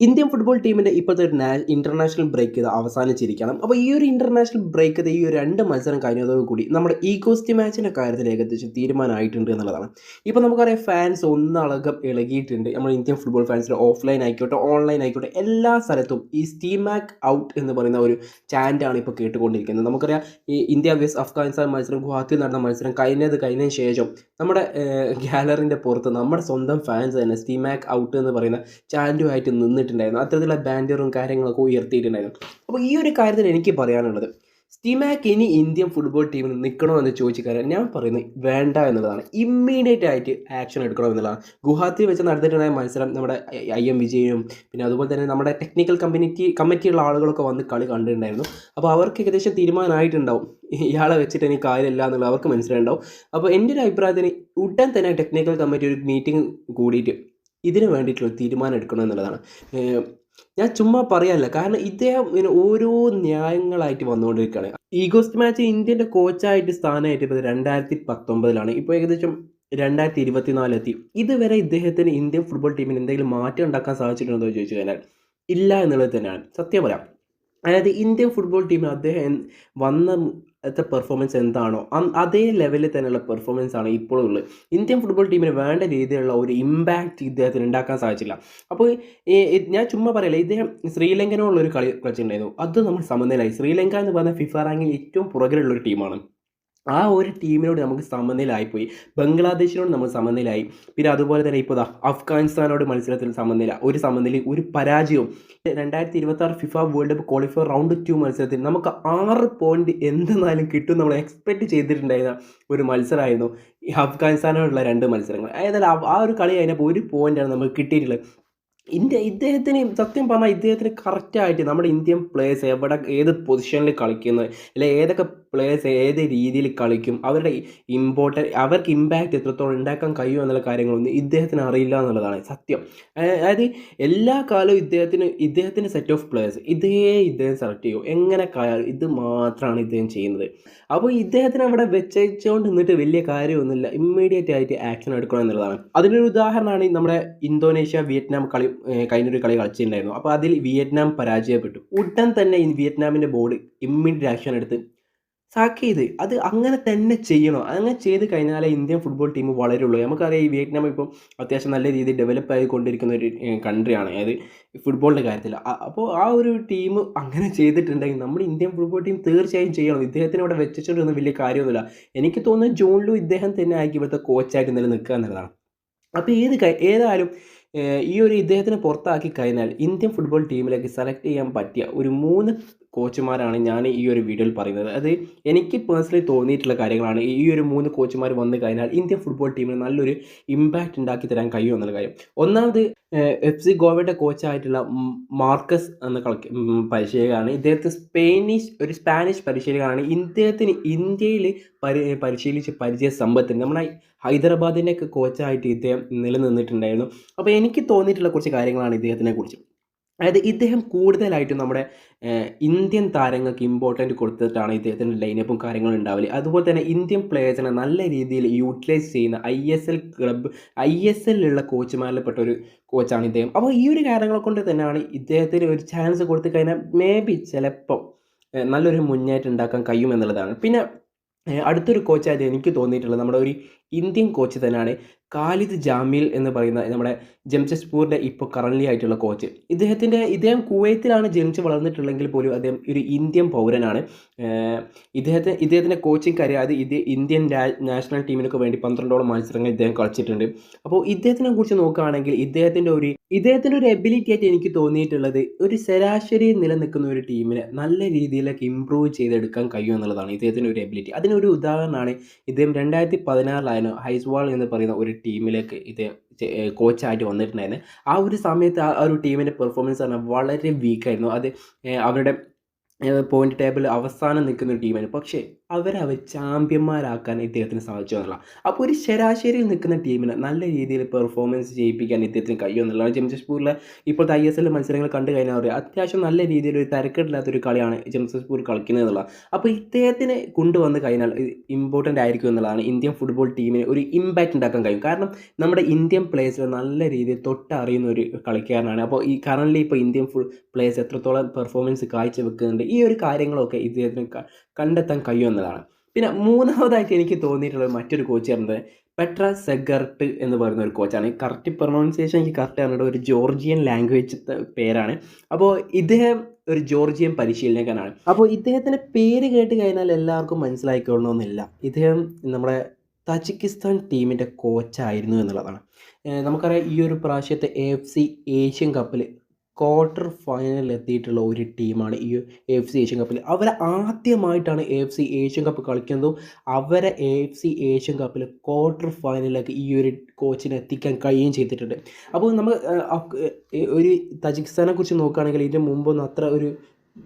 Indian football ടീമിന്റെ ഇപ്പോഴത്തെ ഒരു ഇന്റർനാഷണൽ ബ്രേക്ക് ഇത് അവസാനിച്ചിരിക്കണം അപ്പോൾ ഈ ഒരു ഇന്റർനാഷണൽ ബ്രേക്ക് ഇത് ഈ ഒരു രണ്ട് മത്സരം കഴിഞ്ഞതോടുകൂടി നമ്മുടെ ഈഗോസ്റ്റി മാച്ചിന്റെ കാര്യത്തിൽ ഏകദേശം തീരുമാനമായിട്ടുണ്ട് എന്നുള്ളതാണ്. ഇപ്പോൾ നമുക്കറിയാം ഫാൻസ് ഒന്നളകം ഇളകിയിട്ടുണ്ട്. നമ്മുടെ ഇന്ത്യൻ ഫുട്ബോൾ ഫാൻസിൽ ഓഫ്ലൈൻ ആയിക്കോട്ടെ ഓൺലൈൻ ആയിക്കോട്ടെ എല്ലാ സ്ഥലത്തും ഈ സ്റ്റീമാക് ഔട്ട് എന്ന് പറയുന്ന ഒരു ചാൻഡാണ് ഇപ്പോൾ കേട്ടുകൊണ്ടിരിക്കുന്നത്. നമുക്കറിയാം ഈ ഇന്ത്യ വേസ് അഫ്ഗാനിസ്ഥാൻ മത്സരം ഗുവാഹത്തിയിൽ നടന്ന മത്സരം കഴിഞ്ഞത് കഴിഞ്ഞതിന് ശേഷം നമ്മുടെ ഗ്യാലറിന്റെ പുറത്ത് നമ്മുടെ സ്വന്തം ഫാൻസ് തന്നെ സ്റ്റീമാക് ഔട്ട് എന്ന് പറയുന്ന ചാന്റുമായിട്ട് നിന്നിട്ടുണ്ടായിരുന്നു അത്തരത്തിലുള്ള ബാൻഡറും കാര്യങ്ങളൊക്കെ ഉയർത്തിയിട്ടുണ്ടായിരുന്നു. അപ്പോൾ ഈ ഒരു കാര്യത്തിൽ എനിക്ക് പറയാനുള്ളത് സ്റ്റിമാക്ക് ഇനി ഇന്ത്യൻ ഫുട്ബോൾ ടീമിൽ നിൽക്കണോ എന്ന് ചോദിച്ചു കാര്യം ഞാൻ പറയുന്നത് വേണ്ട എന്നുള്ളതാണ്. ഇമ്മീഡിയറ്റ് ആയിട്ട് ആക്ഷൻ എടുക്കണം എന്നുള്ളതാണ്. ഗുവാഹത്തി വെച്ച് നടത്തിയിട്ടുണ്ടായ മത്സരം നമ്മുടെ ഐ എം വിജയും പിന്നെ അതുപോലെ തന്നെ നമ്മുടെ ടെക്നിക്കൽ കമ്മിറ്റി കമ്മിറ്റിയുള്ള ആളുകളൊക്കെ വന്ന് കളി കണ്ടിട്ടുണ്ടായിരുന്നു. അപ്പോൾ അവർക്ക് ഏകദേശം തീരുമാനമായിട്ടുണ്ടാവും. ഇയാളെ വെച്ചിട്ട് എനിക്ക് കാര്യമില്ല എന്നുള്ളത് അവർക്ക് മനസ്സിലായിട്ടുണ്ടാവും. അപ്പോൾ എന്റെ ഒരു അഭിപ്രായത്തിന് ഉടൻ തന്നെ ടെക്നിക്കൽ കമ്മിറ്റി ഒരു മീറ്റിംഗ് കൂടിയിട്ട് ഇതിന് വേണ്ടിയിട്ടുള്ള തീരുമാനം എടുക്കണം എന്നുള്ളതാണ്. ഞാൻ ചുമ്മാ പറയാനല്ല. കാരണം ഇദ്ദേഹം ഇങ്ങനെ ഓരോ ന്യായങ്ങളായിട്ട് വന്നുകൊണ്ടിരിക്കുകയാണ്. ഈഗോസ്റ്റ് മാച്ച് ഇന്ത്യന്റെ കോച്ചായിട്ട് സ്ഥാനമായിട്ട് ഇപ്പോൾ രണ്ടായിരത്തി പത്തൊമ്പതിലാണ് ഇപ്പോൾ ഏകദേശം രണ്ടായിരത്തി ഇരുപത്തിനാലെത്തി ഇതുവരെ ഇദ്ദേഹത്തിന് ഇന്ത്യൻ ഫുട്ബോൾ ടീമിന് എന്തെങ്കിലും മാറ്റം ഉണ്ടാക്കാൻ സാധിച്ചിട്ടുണ്ടോ എന്ന് ചോദിച്ചു കഴിഞ്ഞാൽ ഇല്ല എന്നുള്ളത് തന്നെയാണ്. സത്യം പറയാം. അതായത് ഇന്ത്യൻ ഫുട്ബോൾ ടീമിന് അദ്ദേഹം വന്ന പെർഫോമൻസ് എന്താണോ അതേ ലെവലിൽ തന്നെയുള്ള പെർഫോമൻസ് ആണ് ഇപ്പോഴും ഉള്ളത്. ഇന്ത്യൻ ഫുട്ബോൾ ടീമിന് വേണ്ട രീതിയിലുള്ള ഒരു ഇമ്പാക്റ്റ് ഇദ്ദേഹത്തിന് ഉണ്ടാക്കാൻ സാധിച്ചില്ല. അപ്പോൾ ഞാൻ ചുമ്മാ പറയില്ല ഇദ്ദേഹം ശ്രീലങ്കനോടുള്ള ഒരു കളി കളിച്ചിട്ടുണ്ടായിരുന്നു. അത് നമ്മൾ സമനിലായി ശ്രീലങ്ക എന്ന് പറഞ്ഞാൽ ഫിഫ റാങ്കിൽ ഏറ്റവും പുറകിലുള്ള ഒരു ടീമാണ് ആ ഒരു ടീമിനോട് നമുക്ക് സമനിലായിപ്പോയി ബംഗ്ലാദേശിനോട് നമ്മൾ സമനിലായി പിന്നെ അതുപോലെ തന്നെ ഇപ്പോൾ അഫ്ഗാനിസ്ഥാനോട് മത്സരത്തിൽ സമനില. ഒരു സമനില ഒരു പരാജയവും. രണ്ടായിരത്തി ഇരുപത്തി ആറ് FIFA world cup qualifier round two മത്സരത്തിൽ നമുക്ക് ആറ് പോയിന്റ് എന്തെന്നാലും കിട്ടും നമ്മൾ എക്സ്പെക്ട് ചെയ്തിട്ടുണ്ടായിരുന്ന ഒരു മത്സരമായിരുന്നു. ഈ അഫ്ഗാനിസ്ഥാനോടുള്ള രണ്ട് മത്സരങ്ങൾ. അതായത് ആ ഒരു കളി കഴിഞ്ഞപ്പോൾ ഒരു പോയിന്റാണ് നമുക്ക് കിട്ടിയിട്ടുള്ളത്. ഇന്ത്യ ഇദ്ദേഹത്തിന് സത്യം പറഞ്ഞാൽ ഇദ്ദേഹത്തിന് കറക്റ്റായിട്ട് നമ്മുടെ ഇന്ത്യൻ പ്ലേയേഴ്സ് എവിടെ ഏത് പൊസിഷനിൽ കളിക്കുന്നത് അല്ലെ ഏതൊക്കെ പ്ലേയേഴ്സ് ഏത് രീതിയിൽ കളിക്കും അവരുടെ ഇമ്പോർട്ടൻ അവർക്ക് ഇമ്പാക്റ്റ് എത്രത്തോളം ഉണ്ടാക്കാൻ കഴിയും എന്നുള്ള കാര്യങ്ങളൊന്നും ഇദ്ദേഹത്തിന് അറിയില്ല എന്നുള്ളതാണ് സത്യം. അതായത് എല്ലാ കാലവും ഇദ്ദേഹത്തിന് ഇദ്ദേഹത്തിന്റെ സെറ്റ് ഓഫ് പ്ലേയേഴ്സ് ഇതേ ഇദ്ദേഹം സെലക്ട് ചെയ്യും. എങ്ങനെ ഇത് മാത്രമാണ് ഇദ്ദേഹം ചെയ്യുന്നത്. അപ്പോൾ ഇദ്ദേഹത്തിന് അവിടെ വെച്ചുകൊണ്ട് നിന്നിട്ട് വലിയ കാര്യമൊന്നുമില്ല. ഇമ്മീഡിയറ്റ് ആയിട്ട് ആക്ഷൻ എടുക്കണം എന്നുള്ളതാണ്. അതിനൊരു ഉദാഹരണമാണ് നമ്മുടെ ഇന്തോനേഷ്യ വിയറ്റ്നാം കളി കഴിഞ്ഞൊരു കളി കളിച്ചിട്ടുണ്ടായിരുന്നു. അപ്പോൾ അതിൽ വിയറ്റ്നാം പരാജയപ്പെട്ടു. ഉടൻ തന്നെ വിയറ്റ്നാമിന്റെ ബോർഡ് ഇമ്മീഡിയറ്റ് ആക്ഷൻ എടുത്ത് സാക്ക് ചെയ്ത് അത് അങ്ങനെ തന്നെ ചെയ്യണം. അങ്ങനെ ചെയ്ത് കഴിഞ്ഞാലേ ഇന്ത്യൻ ഫുട്ബോൾ ടീം വളരുള്ളൂ. നമുക്കറിയാം ഈ വിയറ്റ്നാം ഇപ്പം അത്യാവശ്യം നല്ല രീതിയിൽ ഡെവലപ്പ് ആയിക്കൊണ്ടിരിക്കുന്ന ഒരു കൺട്രിയാണ് അതായത് ഫുട്ബോളിന്റെ കാര്യത്തിൽ. അപ്പോൾ ആ ഒരു ടീം അങ്ങനെ ചെയ്തിട്ടുണ്ടെങ്കിൽ നമ്മുടെ ഇന്ത്യൻ ഫുട്ബോൾ ടീം തീർച്ചയായും ചെയ്യണം. ഇദ്ദേഹത്തിന് ഇവിടെ വെച്ചിട്ടൊന്നും വലിയ കാര്യമൊന്നുമില്ല. എനിക്ക് തോന്നുന്നത് ജോണിലും ഇദ്ദേഹം തന്നെ ആയിരിക്കും ഇവിടുത്തെ കോച്ചായിട്ട് നിലനിൽക്കുക എന്നുള്ളതാണ്. അപ്പോൾ ഏത് ഏതായാലും ഈ ഒരു ഇദ്ദേഹത്തിനെ പുറത്താക്കി കഴിഞ്ഞാൽ ഇന്ത്യൻ ഫുട്ബോൾ ടീമിലേക്ക് സെലക്ട് ചെയ്യാൻ പറ്റിയ ഒരു മൂന്ന് കോച്ചുമാരാണ് ഞാൻ ഈ ഒരു വീഡിയോയിൽ പറയുന്നത്. അത് എനിക്ക് പേഴ്സണലി തോന്നിയിട്ടുള്ള കാര്യങ്ങളാണ്. ഈ ഒരു മൂന്ന് കോച്ചുമാർ വന്നു കഴിഞ്ഞാൽ ഇന്ത്യൻ ഫുട്ബോൾ ടീമിന് നല്ലൊരു ഇമ്പാക്റ്റ് ഉണ്ടാക്കി തരാൻ കഴിയും എന്നുള്ള കാര്യം. ഒന്നാമത് എഫ് സി ഗോവയുടെ കോച്ചായിട്ടുള്ള മാർക്കസ് എന്ന കളിക്ക് പരിശീലകനാണ്. ഇദ്ദേഹത്തെ സ്പെയിനിഷ് ഒരു സ്പാനിഷ് പരിശീലകനാണ്. ഇദ്ദേഹത്തിന് ഇന്ത്യയിൽ പരി പരിശീലിച്ച് പരിചയ സമ്പത്തിന് നമ്മുടെ ഹൈദരാബാദിന്റെയൊക്കെ കോച്ചായിട്ട് ഇദ്ദേഹം നിലനിന്നിട്ടുണ്ടായിരുന്നു. അപ്പോൾ എനിക്ക് തോന്നിയിട്ടുള്ള കുറച്ച് കാര്യങ്ങളാണ് ഇദ്ദേഹത്തിനെ കുറിച്ച്. അതായത് ഇദ്ദേഹം കൂടുതലായിട്ടും നമ്മുടെ ഇന്ത്യൻ താരങ്ങൾക്ക് ഇമ്പോർട്ടന്റ് കൊടുത്തിട്ടാണ് ഇദ്ദേഹത്തിന്റെ ലൈനപ്പും കാര്യങ്ങളും ഉണ്ടാവില്ല അതുപോലെ തന്നെ ഇന്ത്യൻ പ്ലേയേഴ്സിനെ നല്ല രീതിയിൽ യൂട്ടിലൈസ് ചെയ്യുന്ന I S L club I S എല്ലിലുള്ള കോച്ചുമാരിൽപ്പെട്ട ഒരു കോച്ചാണ് ഇദ്ദേഹം. അപ്പോൾ ഈ ഒരു കാര്യങ്ങളെ കൊണ്ട് തന്നെയാണ് ഇദ്ദേഹത്തിന് ഒരു ചാൻസ് കൊടുത്തു കഴിഞ്ഞാൽ മേ ബി ചിലപ്പം നല്ലൊരു മുന്നേറ്റം ഉണ്ടാക്കാൻ കഴിയുമെന്നുള്ളതാണ് പിന്നെ അടുത്തൊരു കോച്ചായിട്ട് എനിക്ക് തോന്നിയിട്ടുള്ളത് നമ്മുടെ ഒരു ഇന്ത്യൻ കോച്ച് തന്നെയാണ് ഖാലിദ് ജാമീൽ എന്ന് പറയുന്ന നമ്മുടെ ജംഷഡ്പൂരിന്റെ ഇപ്പോൾ കറൻലി ആയിട്ടുള്ള കോച്ച് ഇദ്ദേഹത്തിന്റെ ഇദ്ദേഹം കുവൈത്തിലാണ് ജനിച്ച് വളർന്നിട്ടുള്ളെങ്കിൽ പോലും അദ്ദേഹം ഒരു ഇന്ത്യൻ പൗരനാണ്. ഇദ്ദേഹത്തെ ഇദ്ദേഹത്തിന്റെ കോച്ചിങ് കരി അത് ഇന്ത്യൻ നാഷണൽ ടീമിനൊക്കെ വേണ്ടി പന്ത്രണ്ടോളം മത്സരങ്ങൾ ഇദ്ദേഹം കളിച്ചിട്ടുണ്ട്. അപ്പോൾ ഇദ്ദേഹത്തിനെ കുറിച്ച് നോക്കുകയാണെങ്കിൽ ഇദ്ദേഹത്തിന്റെ ഒരു ഇദ്ദേഹത്തിന്റെ ഒരു എബിലിറ്റി ആയിട്ട് എനിക്ക് തോന്നിയിട്ടുള്ളത് ഒരു ശരാശരി നിലനിൽക്കുന്ന ഒരു ടീമിനെ നല്ല രീതിയിലേക്ക് ഇമ്പ്രൂവ് ചെയ്തെടുക്കാൻ കഴിയും എന്നുള്ളതാണ് ഇദ്ദേഹത്തിന്റെ ഒരു എബിലിറ്റി അതിനൊരു ഉദാഹരണമാണ് ഇദ്ദേഹം രണ്ടായിരത്തി പതിനാറിലായിരുന്നു ഹൈസ്വാൾ എന്ന് പറയുന്ന ഒരു ടീമിലേക്ക് ഇത് കോച്ചായിട്ട് വന്നിട്ടുണ്ടായിരുന്നു. ആ ഒരു സമയത്ത് ആ ഒരു ടീമിന്റെ പെർഫോമൻസ് പറഞ്ഞാൽ വളരെ വീക്കായിരുന്നു അത് അവരുടെ പോയിന്റ് ടേബിൾ അവസാനം നിൽക്കുന്ന ഒരു ടീമാണ് പക്ഷേ അവരെ ചാമ്പ്യന്മാരാക്കാൻ ഇദ്ദേഹത്തിന് സാധിച്ചു അപ്പോൾ ഒരു ശരാശരിയിൽ നിൽക്കുന്ന ടീമിന് നല്ല രീതിയിൽ പെർഫോമൻസ് ചെയ്യിപ്പിക്കാൻ ഇദ്ദേഹത്തിന് കഴിയും എന്നുള്ളതാണ് ജംഷഡ്പൂരിലെ ഇപ്പോഴത്തെ ഐ എസ് എൽ മത്സരങ്ങൾ കണ്ടു കഴിഞ്ഞാൽ അറിയാം. അത്യാവശ്യം നല്ല രീതിയിൽ ഒരു തരക്കേടില്ലാത്തൊരു കളിയാണ് ജംഷഡ്പൂർ കളിക്കുന്നത് എന്നുള്ളത് അപ്പോൾ ഇദ്ദേഹത്തിനെ കൊണ്ടുവന്ന് കഴിഞ്ഞാൽ ഇമ്പോർട്ടന്റ് ആയിരിക്കും എന്നുള്ളതാണ് ഇന്ത്യൻ ഫുട്ബോൾ ടീമിന് ഒരു ഇമ്പാക്റ്റ് ഉണ്ടാക്കാൻ കഴിയും. കാരണം നമ്മുടെ ഇന്ത്യൻ പ്ലേയേഴ്സിൽ നല്ല രീതിയിൽ തൊട്ടറിയുന്ന ഒരു കളിക്കാരനാണ്. അപ്പോൾ ഈ കറന്റ് ഇപ്പോൾ ഇന്ത്യൻ ഫുൾ പ്ലേയേഴ്സ് എത്രത്തോളം പെർഫോമൻസ് കാഴ്ചവെക്കുന്നുണ്ട് ഈ ഒരു കാര്യങ്ങളൊക്കെ ഇദ്ദേഹത്തിന് കണ്ടെത്താൻ കഴിയും എന്നതാണ് പിന്നെ മൂന്നാമതായിട്ട് എനിക്ക് തോന്നിയിട്ടുള്ള മറ്റൊരു കോച്ച് പറയുന്നത് പെട്ര സെഗർട്ട് എന്ന് പറയുന്ന ഒരു കോച്ചാണ് കറക്റ്റ് പ്രൊണൗൺസിയേഷൻ എനിക്ക് കറക്റ്റ് ആണ് ഒരു ജോർജിയൻ ലാംഗ്വേജ് പേരാണ്. അപ്പോൾ ഇദ്ദേഹം ഒരു ജോർജിയൻ പരിശീലകനാണ്. അപ്പോൾ ഇദ്ദേഹത്തിന്റെ പേര് കേട്ട് കഴിഞ്ഞാൽ എല്ലാവർക്കും മനസ്സിലായിക്കൊള്ളണമെന്നില്ല. ഇദ്ദേഹം നമ്മുടെ തജിക്കിസ്ഥാൻ ടീമിന്റെ കോച്ചായിരുന്നു എന്നുള്ളതാണ്. നമുക്കറിയാം ഈ ഒരു പ്രാവശ്യത്തെ എ എഫ് സി ഏഷ്യൻ കപ്പിൽ ക്വാർട്ടർ ഫൈനലിൽ എത്തിയിട്ടുള്ള ഒരു ടീമാണ് ഈ എഫ് സി ഏഷ്യൻ കപ്പിൽ അവർ ആദ്യമായിട്ടാണ് എഫ് സി ഏഷ്യൻ കപ്പ് കളിക്കുന്നതും അവരെ എഫ് സി ഏഷ്യൻ കപ്പിൽ ക്വാർട്ടർ ഫൈനലിലേക്ക് ഈ ഒരു കോച്ചിനെ എത്തിക്കാൻ കഴിയുകയും ചെയ്തിട്ടുണ്ട്. അപ്പോൾ നമ്മൾ ഒരു തജിക്കിസ്ഥാനെ കുറിച്ച് നോക്കുകയാണെങ്കിൽ ഇതിന് മുമ്പൊന്നും അത്ര ഒരു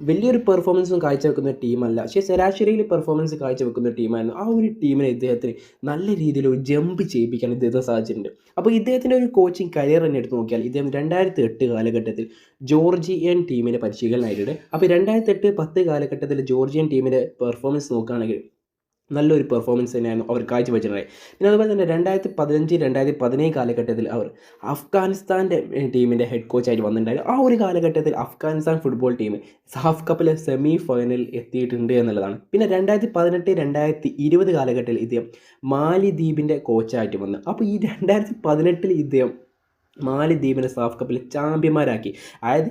വലിയൊരു പെർഫോമൻസും കാഴ്ചവെക്കുന്ന ടീമല്ല പക്ഷേ ശരാശരിയിൽ പെർഫോമൻസ് കാഴ്ചവെക്കുന്ന ടീമായിരുന്നു ആ ഒരു ടീമിനെ ഇദ്ദേഹത്തിന് നല്ല രീതിയിൽ ഒരു ജമ്പ് ചെയ്യിപ്പിക്കാൻ ഇദ്ദേഹത്തെ സാധിച്ചിട്ടുണ്ട്. അപ്പോൾ ഇദ്ദേഹത്തിന്റെ ഒരു കോച്ചിങ് കരിയർ തന്നെ എടുത്ത് നോക്കിയാൽ ഇദ്ദേഹം രണ്ടായിരത്തി എട്ട് കാലഘട്ടത്തിൽ ജോർജിയൻ ടീമിന്റെ പരിശീലനമായിട്ടുണ്ട് അപ്പോൾ രണ്ടായിരത്തി എട്ട് പത്ത് കാലഘട്ടത്തിൽ ജോർജിയൻ ടീമിന്റെ പെർഫോമൻസ് നോക്കുകയാണെങ്കിൽ നല്ലൊരു പെർഫോമൻസ് തന്നെയായിരുന്നു അവർ കാഴ്ചവെച്ചിട്ടുള്ളത്. പിന്നെ അതുപോലെ തന്നെ രണ്ടായിരത്തി പതിനഞ്ച് രണ്ടായിരത്തി പതിനേഴ് കാലഘട്ടത്തിൽ അവർ അഫ്ഗാനിസ്ഥാന്റെ ടീമിന്റെ ഹെഡ് കോച്ചായിട്ട് വന്നിട്ടുണ്ടായിരുന്നു. ആ ഒരു കാലഘട്ടത്തിൽ അഫ്ഗാനിസ്ഥാൻ ഫുട്ബോൾ ടീം സാഫ് കപ്പിലെ സെമി ഫൈനലിൽ എത്തിയിട്ടുണ്ട് എന്നുള്ളതാണ്. പിന്നെ രണ്ടായിരത്തി പതിനെട്ട് രണ്ടായിരത്തി ഇരുപത് കാലഘട്ടത്തിൽ ഇദ്ദേഹം മാലിദ്വീപിന്റെ കോച്ചായിട്ട് വന്നു. അപ്പോൾ ഈ രണ്ടായിരത്തി പതിനെട്ടിൽ ഇദ്ദേഹം മാലിദ്വീപിനെ സാഫ് കപ്പിൽ ചാമ്പ്യന്മാരാക്കി. അതായത്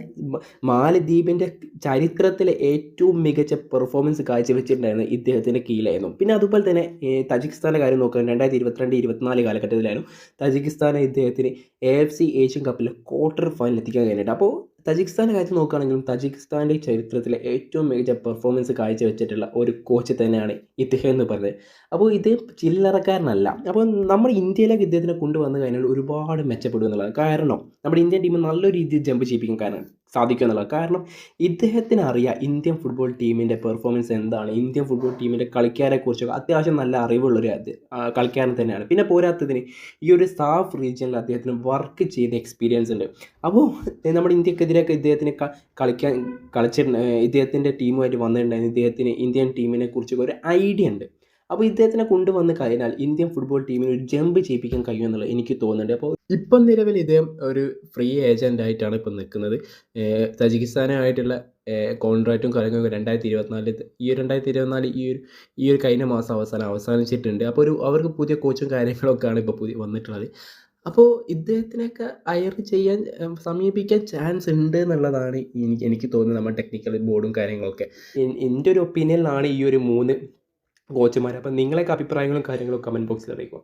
മാലിദ്വീപിന്റെ ചരിത്രത്തിലെ ഏറ്റവും മികച്ച പെർഫോമൻസ് കാഴ്ചവെച്ചിട്ടുണ്ടായിരുന്നു ഇദ്ദേഹത്തിന്റെ കീഴിലായിരുന്നു. പിന്നെ അതുപോലെ തന്നെ തജിക്കിസ്ഥാന്റെ കാര്യം നോക്കുക രണ്ടായിരത്തി ഇരുപത്തിരണ്ട് ഇരുപത്തിനാല് കാലഘട്ടത്തിലായിരുന്നു തജിക്കിസ്ഥാനെ ഇദ്ദേഹത്തിന് എ എഫ് സി ഏഷ്യൻ കപ്പിൽ ക്വാർട്ടർ ഫൈനൽ എത്തിക്കാൻ കഴിഞ്ഞിട്ട് അപ്പോൾ തജിക്കിസ്ഥാന്റെ കാര്യത്തിൽ നോക്കുകയാണെങ്കിലും തജിക്കിസ്ഥാന്റെ ചരിത്രത്തിലെ ഏറ്റവും മികച്ച പെർഫോമൻസ് കാഴ്ചവെച്ചിട്ടുള്ള ഒരു കോച്ച് തന്നെയാണ് ഇദ്ദേഹം എന്ന് പറയുന്നത്. അപ്പോൾ ഇത് ചില്ലറക്കാരനല്ല. അപ്പോൾ നമ്മുടെ ഇന്ത്യയിലേക്ക് ഇദ്ദേഹത്തിനെ കൊണ്ടുവന്നു കഴിഞ്ഞാൽ ഒരുപാട് മെച്ചപ്പെടും എന്നുള്ളത് കാരണം നമ്മുടെ ഇന്ത്യൻ ടീം നല്ല രീതിയിൽ ജമ്പ് ചെയ്യിപ്പിക്കും കാരണം സാധിക്കും എന്നുള്ളത് കാരണം ഇദ്ദേഹത്തിന് അറിയാം ഇന്ത്യൻ ഫുട്ബോൾ ടീമിന്റെ പെർഫോമൻസ് എന്താണ് ഇന്ത്യൻ ഫുട്ബോൾ ടീമിന്റെ കളിക്കാരെ കുറിച്ചൊക്കെ അത്യാവശ്യം നല്ല അറിവുള്ളൊരു കളിക്കാരൻ തന്നെയാണ്. പിന്നെ പോരാത്തതിന് ഈ ഒരു സാഫ് റീജിയനിൽ അദ്ദേഹത്തിന് വർക്ക് ചെയ്ത എക്സ്പീരിയൻസ് ഉണ്ട്. അപ്പോൾ നമ്മുടെ ഇന്ത്യക്കെതിരെയൊക്കെ ഇദ്ദേഹത്തിന് കളിക്കാൻ കളിച്ചിട്ടുണ്ട് ഇദ്ദേഹത്തിന്റെ ടീമുമായിട്ട് വന്നിട്ടുണ്ടായിരുന്നു. ഇദ്ദേഹത്തിന് ഇന്ത്യൻ ടീമിനെ കുറിച്ചൊക്കെ ഒരു ഐഡിയ ഉണ്ട്. അപ്പോൾ ഇദ്ദേഹത്തിനെ കൊണ്ടുവന്ന് കഴിഞ്ഞാൽ ഇന്ത്യൻ ഫുട്ബോൾ ടീമിന് ഒരു ജമ്പ് ചെയ്യിപ്പിക്കാൻ കഴിയുമെന്നുള്ളത് എനിക്ക് തോന്നുന്നുണ്ട്. അപ്പോൾ ഇപ്പം നിലവിൽ ഇദ്ദേഹം ഒരു ഫ്രീ ഏജന്റ് ആയിട്ടാണ് ഇപ്പം നിൽക്കുന്നത്. തജിക്കിസ്ഥാനായിട്ടുള്ള കോൺട്രാക്റ്റും കാര്യങ്ങളൊക്കെ രണ്ടായിരത്തി ഇരുപത്തിനാലിൽ ഈ രണ്ടായിരത്തി ഇരുപത്തിനാല് ഈ ഒരു ഈ ഒരു കഴിഞ്ഞ മാസം അവസാനം അവസാനിച്ചിട്ടുണ്ട്. അപ്പോൾ ഒരു അവർക്ക് പുതിയ കോച്ചും കാര്യങ്ങളൊക്കെയാണ് ഇപ്പോൾ പുതിയ വന്നിട്ടുള്ളത്. അപ്പോൾ ഇദ്ദേഹത്തിനൊക്കെ അയർ ചെയ്യാൻ സമീപിക്കാൻ ചാൻസ് ഉണ്ട് എന്നുള്ളതാണ് എനിക്ക് എനിക്ക് തോന്നുന്നത് നമ്മുടെ ടെക്നിക്കൽ ബോർഡും കാര്യങ്ങളൊക്കെ. എൻ- എന്റെ ഒരു ഒപ്പീനിയനിലാണ് ഈ ഒരു മൂന്ന് കോച്ചുമാർ അപ്പോൾ നിങ്ങളൊക്കെ അഭിപ്രായങ്ങളും കാര്യങ്ങളും കമന്റ് ബോക്സിൽ അറിയിക്കുക.